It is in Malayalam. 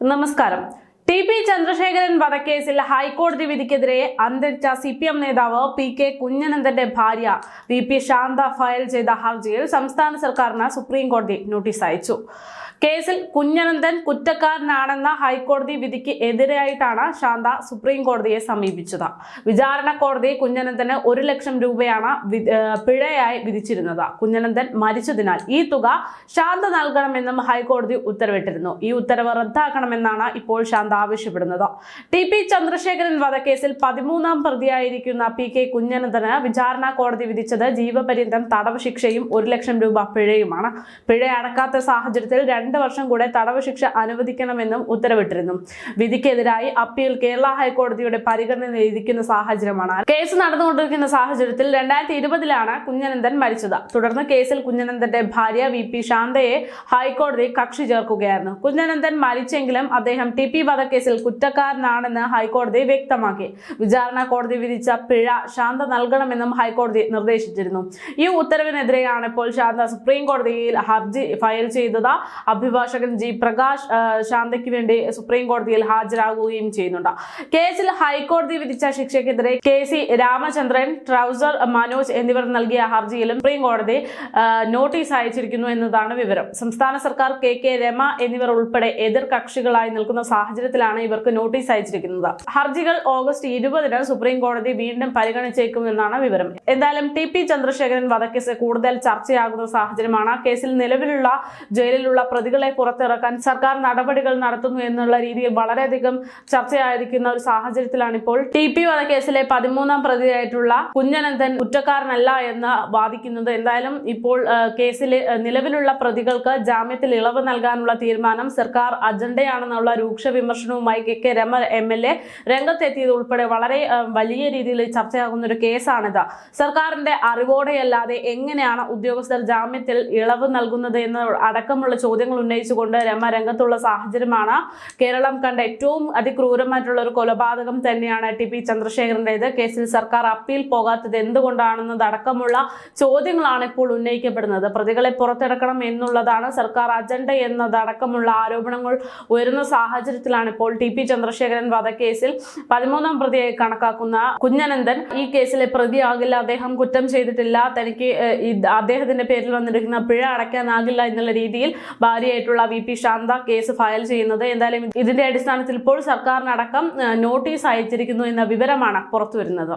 നമസ്കാരം. ടി പി ചന്ദ്രശേഖരൻ വധക്കേസിൽ ഹൈക്കോടതി വിധിക്കെതിരെ അന്തരിച്ച സി പി എം നേതാവ് പി കെ കുഞ്ഞനന്ദന്റെ ഭാര്യ വി പി ശാന്ത ഫയൽ ചെയ്ത ഹർജിയിൽ സംസ്ഥാന സർക്കാരിന് സുപ്രീം കോടതി നോട്ടീസ് അയച്ചു. കേസിൽ കുഞ്ഞനന്ദൻ കുറ്റക്കാരനാണെന്ന ഹൈക്കോടതി വിധിക്ക് എതിരായിട്ടാണ് ശാന്ത സുപ്രീം കോടതിയെ സമീപിച്ചത്. വിചാരണ കോടതി കുഞ്ഞനന്ദന് ഒരു ലക്ഷം രൂപയാണ് പിഴയായി വിധിച്ചിരുന്നത്. കുഞ്ഞനന്ദൻ മരിച്ചതിനാൽ ഈ തുക ശാന്ത നൽകണമെന്നും ഹൈക്കോടതി ഉത്തരവിട്ടിരുന്നു. ഈ ഉത്തരവ് റദ്ദാക്കണമെന്നാണ് ഇപ്പോൾ ശാന്ത ആവശ്യപ്പെടുന്നത്. ടി പി ചന്ദ്രശേഖരൻ വധക്കേസിൽ പതിമൂന്നാം പ്രതിയായിരിക്കുന്ന പി കെ കുഞ്ഞനന്ദന് വിചാരണ കോടതി വിധിച്ചത് ജീവപര്യന്തം തടവ് ശിക്ഷയും ഒരു ലക്ഷം രൂപ പിഴയുമാണ്. പിഴ അടക്കാത്ത സാഹചര്യത്തിൽ രണ്ട് വർഷം കൂടെ തടവ് ശിക്ഷ അനുവദിക്കണമെന്നും ഉത്തരവിട്ടിരുന്നു. വിധിക്കെതിരായി അപ്പീൽ കേരള ഹൈക്കോടതിയുടെ പരിഗണനയിലിരിക്കുന്ന സാഹചര്യമാണ്. കേസ് നടന്നുകൊണ്ടിരിക്കുന്ന സാഹചര്യത്തിൽ രണ്ടായിരത്തി ഇരുപതിലാണ് കുഞ്ഞനന്ദൻ മരിച്ചത്. തുടർന്ന് കേസിൽ കുഞ്ഞനന്ദന്റെ ഭാര്യ വി പി ശാന്തയെ ഹൈക്കോടതി കക്ഷി ചേർക്കുകയായിരുന്നു. കുഞ്ഞനന്ദൻ മരിച്ചെങ്കിലും അദ്ദേഹം ടി പി വധക്കേസിൽ കുറ്റക്കാരനാണെന്ന് ഹൈക്കോടതി വ്യക്തമാക്കി. വിചാരണ കോടതി വിധിച്ച പിഴ ശാന്ത നൽകണമെന്നും ഹൈക്കോടതി നിർദ്ദേശിച്ചിരുന്നു. ഈ ഉത്തരവിനെതിരെയാണ് ഇപ്പോൾ ശാന്ത സുപ്രീം കോടതിയിൽ ഹർജി ഫയൽ ചെയ്തത്. അഭിഭാഷകൻ ജി പ്രകാശ് ശാന്തയ്ക്ക് വേണ്ടി സുപ്രീം കോടതിയിൽ ഹാജരാകുകയും ചെയ്യുന്നുണ്ട്. കേസിൽ ഹൈക്കോടതി വിധിച്ച ശിക്ഷയ്ക്കെതിരെ K C Ramachandran trouser Manoj എന്നിവർ നൽകിയ ഹർജിയിലും സുപ്രീം കോടതി നോട്ടീസ് അയച്ചിരിക്കുന്നു എന്നതാണ് വിവരം. സംസ്ഥാന സർക്കാർ കെ കെ രമ എന്നിവർ ഉൾപ്പെടെ എതിർ കക്ഷികളായി നിൽക്കുന്ന സാഹചര്യത്തിലാണ് ഇവർക്ക് നോട്ടീസ് അയച്ചിരിക്കുന്നത്. ഹർജികൾ ഓഗസ്റ്റ് ഇരുപതിന് സുപ്രീം കോടതി വീണ്ടും പരിഗണിച്ചേക്കുമെന്നാണ് വിവരം. എന്തായാലും ടി പി ചന്ദ്രശേഖരൻ വധക്കേസ് കൂടുതൽ ചർച്ചയാകുന്ന സാഹചര്യമാണ്. കേസിൽ നിലവിലുള്ള ജയിലിലുള്ള പ്രതികളെ പുറത്തിറക്കാൻ സർക്കാർ നടപടികൾ നടത്തുന്നു എന്നുള്ള രീതിയിൽ വളരെയധികം ചർച്ചയായിരിക്കുന്ന ഒരു സാഹചര്യത്തിലാണ് ഇപ്പോൾ ടി പി വധക്കേസിലെ പതിമൂന്നാം പ്രതിയായിട്ടുള്ള കുഞ്ഞനന്ദൻ കുറ്റക്കാരനല്ല എന്ന് വാദിക്കുന്നത്. എന്തായാലും ഇപ്പോൾ കേസിൽ നിലവിലുള്ള പ്രതികൾക്ക് ജാമ്യത്തിൽ ഇളവ് നൽകാനുള്ള തീരുമാനം സർക്കാർ അജണ്ടയാണെന്നുള്ള രൂക്ഷ വിമർശനവുമായി K K Rema M L A രംഗത്തെത്തിയത് ഉൾപ്പെടെ വളരെ വലിയ രീതിയിൽ ചർച്ചയാകുന്ന ഒരു കേസാണിത്. സർക്കാരിന്റെ അറിവോടെയല്ലാതെ എങ്ങനെയാണ് ഉദ്യോഗസ്ഥർ ജാമ്യത്തിൽ ഇളവ് നൽകുന്നത് എന്ന് അടക്കമുള്ള ചോദ്യങ്ങൾ ഉന്നയിച്ചുകൊണ്ട് രമ രംഗത്തുള്ള സാഹചര്യമാണ് കേരളം കണ്ട ഏറ്റവും അതിക്രൂരമായിട്ടുള്ള ഒരു കൊലപാതകം തന്നെയാണ് ടി പി ചന്ദ്രശേഖരന്റെത് കേസിൽ സർക്കാർ അപ്പീൽ പോകാത്തത് എന്തുകൊണ്ടാണെന്നത് അടക്കമുള്ള ചോദ്യങ്ങളാണ് ഇപ്പോൾ ഉന്നയിക്കപ്പെടുന്നത്. പ്രതികളെ പുറത്തിറക്കണം എന്നുള്ളതാണ് സർക്കാർ അജണ്ട എന്നതടക്കമുള്ള ആരോപണങ്ങൾ ഉയരുന്ന സാഹചര്യത്തിലാണ് ഇപ്പോൾ ടി പി ചന്ദ്രശേഖരൻ വധക്കേസിൽ പതിമൂന്നാം പ്രതിയായി കണക്കാക്കുന്ന കുഞ്ഞനന്ദൻ ഈ കേസിലെ പ്രതിയാകില്ല അദ്ദേഹം കുറ്റം ചെയ്തിട്ടില്ല. തനിക്ക് അദ്ദേഹത്തിന്റെ പേരിൽ വന്നിരിക്കുന്ന പിഴ അടയ്ക്കാനാകില്ല എന്നുള്ള രീതിയിൽ ഭാര്യയായിട്ടുള്ള V P Santha case file ചെയ്യുന്നത്. എന്തായാലും ഇതിന്റെ അടിസ്ഥാനത്തിൽ ഇപ്പോൾ സർക്കാരിനടക്കം നോട്ടീസ് അയച്ചിരിക്കുന്നു എന്ന വിവരമാണ് പുറത്തുവരുന്നത്.